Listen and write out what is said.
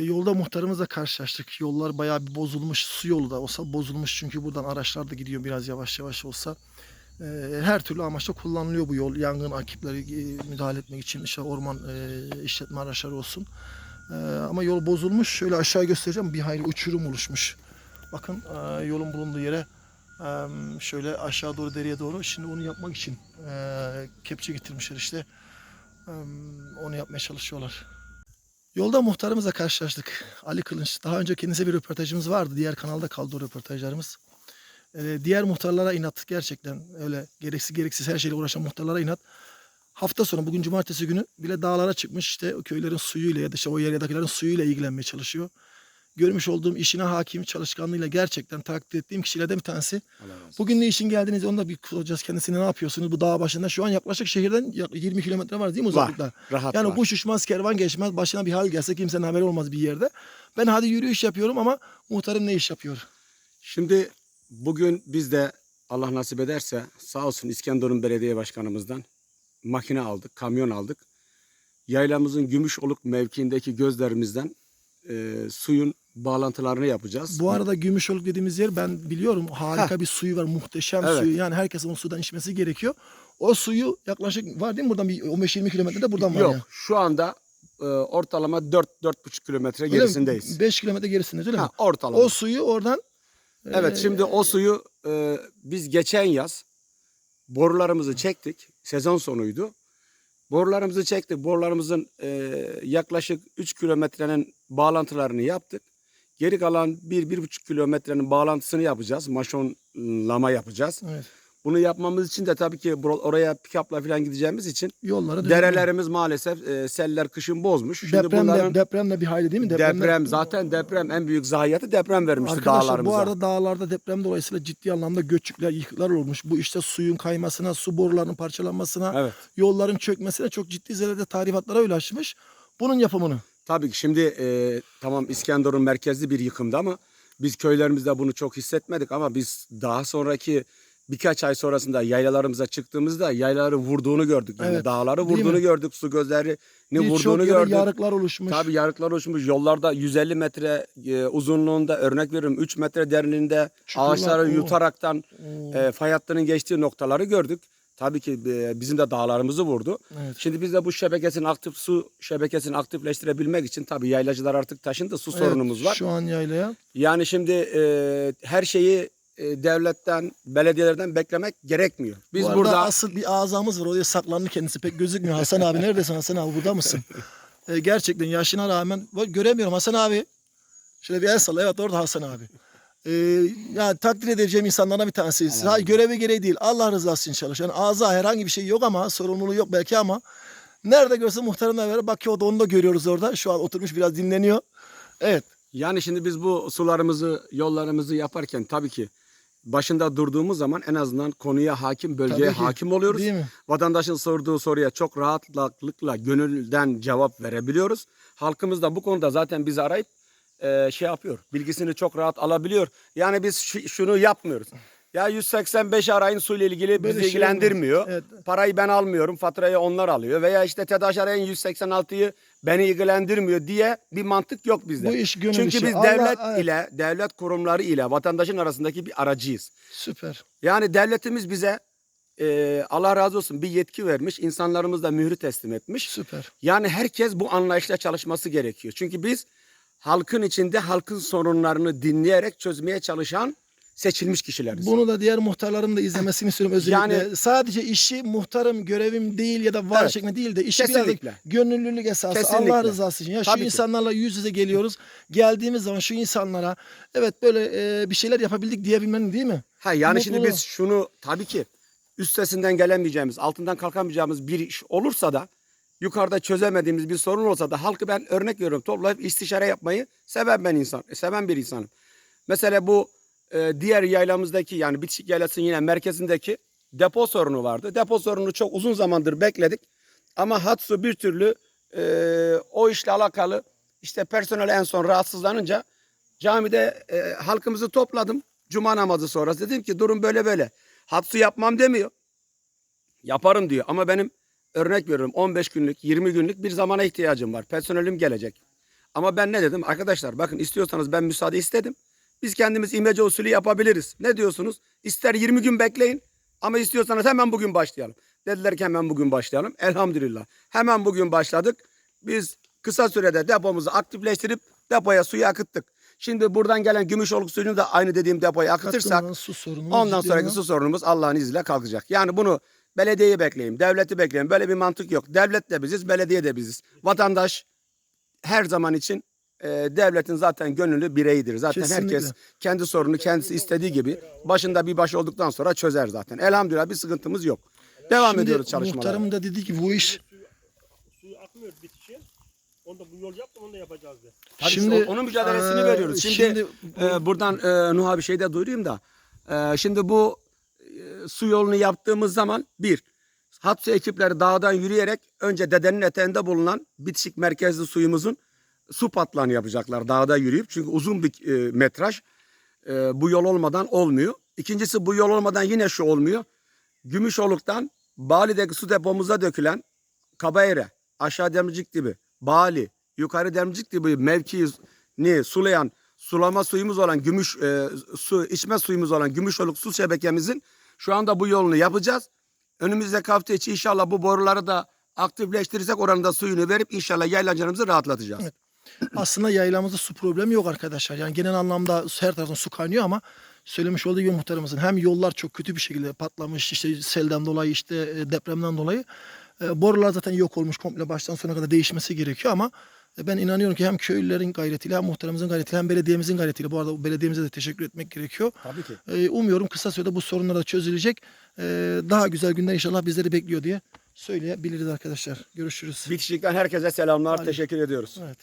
Yolda muhtarımızla karşılaştık. Yollar bayağı bir bozulmuş. Su yolu da olsa bozulmuş çünkü buradan araçlar da gidiyor biraz yavaş yavaş olsa. Her türlü amaçla kullanılıyor bu yol. Yangın akipleri müdahale etmek için işte orman işletme araçları olsun. Ama yol bozulmuş. Şöyle aşağı göstereceğim. Bir hayli uçurum oluşmuş. Bakın yolun bulunduğu yere şöyle aşağı doğru deriye doğru. Şimdi onu yapmak için kepçe getirmişler işte. Onu yapmaya çalışıyorlar. Yolda muhtarımızla karşılaştık. Ali Kılınç. Daha önce kendisiyle bir röportajımız vardı. Diğer kanalda kaldı o röportajlarımız. Ee, diğer muhtarlara inat gerçekten öyle gereksiz gereksiz her şeyle uğraşan muhtarlara inat. Hafta sonu bugün cumartesi günü bile dağlara çıkmış işte o köylerin suyuyla ya da işte o yerdekilerin suyuyla ilgilenmeye çalışıyor. Görmüş olduğum işine hakim çalışkanlığıyla gerçekten takdir ettiğim kişilerden bir tanesi. Bugün ne işin geldiniz onu da bir soracağız kendisine ne yapıyorsunuz bu dağ başında. Şu an yaklaşık şehirden yak- 20 kilometre var değil mi Var. uzaklıkta? Rahat Yani var. kuş uçmaz, kervan geçmez, başına bir hal gelse kimsenin haberi olmaz bir yerde. Ben hadi yürüyüş yapıyorum ama muhtarım ne iş yapıyor? Şimdi bugün biz de Allah nasip ederse sağ olsun İskenderun Belediye Başkanımızdan makine aldık, kamyon aldık. Yaylamızın Gümüşoluk mevkiindeki gözlerimizden e, suyun bağlantılarını yapacağız. Bu arada Gümüşoluk dediğimiz yer ben biliyorum harika bir suyu var, muhteşem Evet. suyu. Yani herkesin o sudan içmesi gerekiyor. O suyu yaklaşık var değil mi buradan bir 15-20 kilometrede buradan var Yok ya. şu anda e, ortalama 4-4,5 kilometre gerisindeyiz. 5 kilometre gerisindeyiz öyle Ha, mi? ortalama. O suyu oradan Evet e, şimdi o suyu e, biz geçen yaz borularımızı çektik. Sezon sonuydu. Borularımızı çektik. Borularımızın e, yaklaşık 3 kilometrenin bağlantılarını yaptık. Geri kalan 1-1,5 kilometrenin bağlantısını yapacağız. Maşonlama yapacağız. evet, Bunu yapmamız için de tabii ki oraya pikapla falan gideceğimiz için yolları derelerimiz maalesef e, seller kışın bozmuş. Şimdi Deprem bunların de, deprem de bir hayli değil mi? deprem, Depremde- zaten deprem en büyük zayiatı deprem vermişti Arkadaşlar dağlarımıza. bu arada dağlarda deprem dolayısıyla ciddi anlamda göçükler, yıkıklar olmuş. Bu işte suyun kaymasına, su borularının parçalanmasına, Evet. yolların çökmesine çok ciddi zirvede tahribatlara ulaşmış. Bunun yapımını. Tabii ki şimdi e, tamam İskenderun merkezli bir yıkımdı ama biz köylerimizde bunu çok hissetmedik ama biz daha sonraki birkaç ay sonrasında yaylalarımıza çıktığımızda yaylaları vurduğunu gördük. Yani Evet, dağları değil vurduğunu mi? gördük, su gözlerini Birçok vurduğunu yere gördük. yarıklar oluşmuş. Tabii yarıklar oluşmuş. Yollarda 150 metre e, uzunluğunda örnek veriyorum 3 metre derinliğinde Çukurlar, ağaçları oo. yutaraktan Oo, e, fay hattının geçtiği noktaları gördük. Tabii ki e, bizim de dağlarımızı vurdu. evet. Şimdi biz de bu şebekesini aktif su şebekesini aktifleştirebilmek için tabii yaylacılar artık taşındı su Evet, sorunumuz var. Şu an yaylaya. Yani şimdi e, her şeyi e, devletten, belediyelerden beklemek gerekmiyor. Biz Bu arada burada asıl bir azamız var. Oraya saklandı kendisi. Pek gözükmüyor. Hasan abi neredesin Hasan abi? Burada mısın? Ee, gerçekten yaşına rağmen göremiyorum Hasan abi. Şöyle bir el salla. Evet orada Hasan abi. Ee, yani takdir edeceğim insanlardan bir tanesi. Ha, görevi gereği değil. Allah rızası için çalışıyor. Yani ağza herhangi bir şey yok ama sorumluluğu yok belki ama nerede görse muhtarımla beraber bakıyor da onu da görüyoruz orada. Şu an oturmuş biraz dinleniyor. Evet. yani şimdi biz bu sularımızı, yollarımızı yaparken tabii ki başında durduğumuz zaman en azından konuya hakim, bölgeye Tabii ki. hakim oluyoruz. Değil mi? Vatandaşın sorduğu soruya çok rahatlıkla, gönülden cevap verebiliyoruz. Halkımız da bu konuda zaten bizi arayıp e, şey yapıyor. Bilgisini çok rahat alabiliyor. Yani biz şu- şunu yapmıyoruz. Ya 185 arayın suyla ilgili Böyle bizi şey ilgilendirmiyor. olmaz. Parayı ben almıyorum, faturayı onlar alıyor. Veya işte TEDAŞ arayın 186'yı beni ilgilendirmiyor diye bir mantık yok bizde. Bu iş gönül Çünkü işi. biz Allah- devlet evet. ile, devlet kurumları ile vatandaşın arasındaki bir aracıyız. Süper. Yani devletimiz bize e, Allah razı olsun bir yetki vermiş. insanlarımız da mührü teslim etmiş. Süper. Yani herkes bu anlayışla çalışması gerekiyor. Çünkü biz halkın içinde halkın sorunlarını dinleyerek çözmeye çalışan seçilmiş kişileriz. Bunu da diğer muhtarların da izlemesini istiyorum özellikle. Yani- Sadece işi muhtarım görevim değil ya da var Evet. şeklinde değil de işi biraz Kesinlikle. gönüllülük esası Kesinlikle. Allah rızası için. Ya Tabii şu ki. insanlarla yüz yüze geliyoruz. Geldiğimiz zaman şu insanlara evet böyle e, bir şeyler yapabildik diyebilmenin değil mi? Ha yani şimdi Mutlu. biz şunu tabii ki üstesinden gelemeyeceğimiz, altından kalkamayacağımız bir iş olursa da yukarıda çözemediğimiz bir sorun olsa da halkı ben örnek veriyorum toplayıp istişare yapmayı seven ben insan, seven bir insanım. Mesela bu e, diğer yaylamızdaki yani Bitişik Yaylası'nın yine merkezindeki depo sorunu vardı. Depo sorunu çok uzun zamandır bekledik. Ama Hatsu bir türlü e, o işle alakalı işte personel en son rahatsızlanınca camide e, halkımızı topladım. Cuma namazı sonrası dedim ki durum böyle böyle. Hatsu yapmam demiyor. Yaparım diyor ama benim örnek veriyorum 15 günlük 20 günlük bir zamana ihtiyacım var. Personelim gelecek. Ama ben ne dedim? Arkadaşlar bakın istiyorsanız ben müsaade istedim. Biz kendimiz imece usulü yapabiliriz. Ne diyorsunuz? İster 20 gün bekleyin ama istiyorsanız hemen bugün başlayalım. Dediler ki hemen bugün başlayalım. Elhamdülillah. Hemen bugün başladık. Biz kısa sürede depomuzu aktifleştirip depoya suyu akıttık. Şimdi buradan gelen Gümüşoluk suyunu da aynı dediğim depoya akıtırsak su sorunu. Ondan ciddi sonraki su sorunumuz Allah'ın izniyle kalkacak. Yani bunu belediyeyi bekleyin, devleti bekleyin. Böyle bir mantık yok. Devlet de biziz, belediye de biziz. Vatandaş her zaman için e, devletin zaten gönüllü bireyidir. Zaten Kesinlikle. herkes kendi sorunu kendisi istediği gibi başında bir baş olduktan sonra çözer zaten. Elhamdülillah bir sıkıntımız yok. Devam Şimdi ediyoruz çalışmalara. Muhtarım da dedi ki bu iş Suyu akmıyor bitişi. Onda bu yol yaptım onu da yapacağız de. Tabii şimdi işte onun mücadelesini eee, veriyoruz. Şimdi, bu- e, buradan e, Nuh'a bir şey de duyurayım da. E, şimdi bu su yolunu yaptığımız zaman bir, hat su ekipleri dağdan yürüyerek önce dedenin eteğinde bulunan bitişik merkezli suyumuzun su patlağını yapacaklar dağda yürüyüp. Çünkü uzun bir e, metraj. E, bu yol olmadan olmuyor. İkincisi bu yol olmadan yine şu olmuyor. Gümüşoluk'tan Bali'deki su depomuza dökülen Kabayre, aşağı Demircik dibi, Bali, yukarı Demircik dibi mevkini sulayan sulama suyumuz olan gümüş e, su içme suyumuz olan Gümüşoluk su şebekemizin şu anda bu yolunu yapacağız. Önümüzdeki hafta içi inşallah bu boruları da aktifleştirirsek oranın da suyunu verip inşallah yaylancılarımızı rahatlatacağız. Evet. aslında yaylamızda su problemi yok arkadaşlar. Yani genel anlamda her taraftan su kaynıyor ama söylemiş olduğu gibi muhtarımızın hem yollar çok kötü bir şekilde patlamış işte selden dolayı işte e, depremden dolayı e, borular zaten yok olmuş komple baştan sona kadar değişmesi gerekiyor ama ben inanıyorum ki hem köylülerin gayretiyle hem muhtarımızın gayretiyle hem belediyemizin gayretiyle bu arada belediyemize de teşekkür etmek gerekiyor. Tabii ki. E, umuyorum kısa sürede bu sorunlar da çözülecek. E, daha güzel günler inşallah bizleri bekliyor diye söyleyebiliriz arkadaşlar. Görüşürüz. Bitişikten herkese selamlar. Teşekkür ediyoruz. Evet.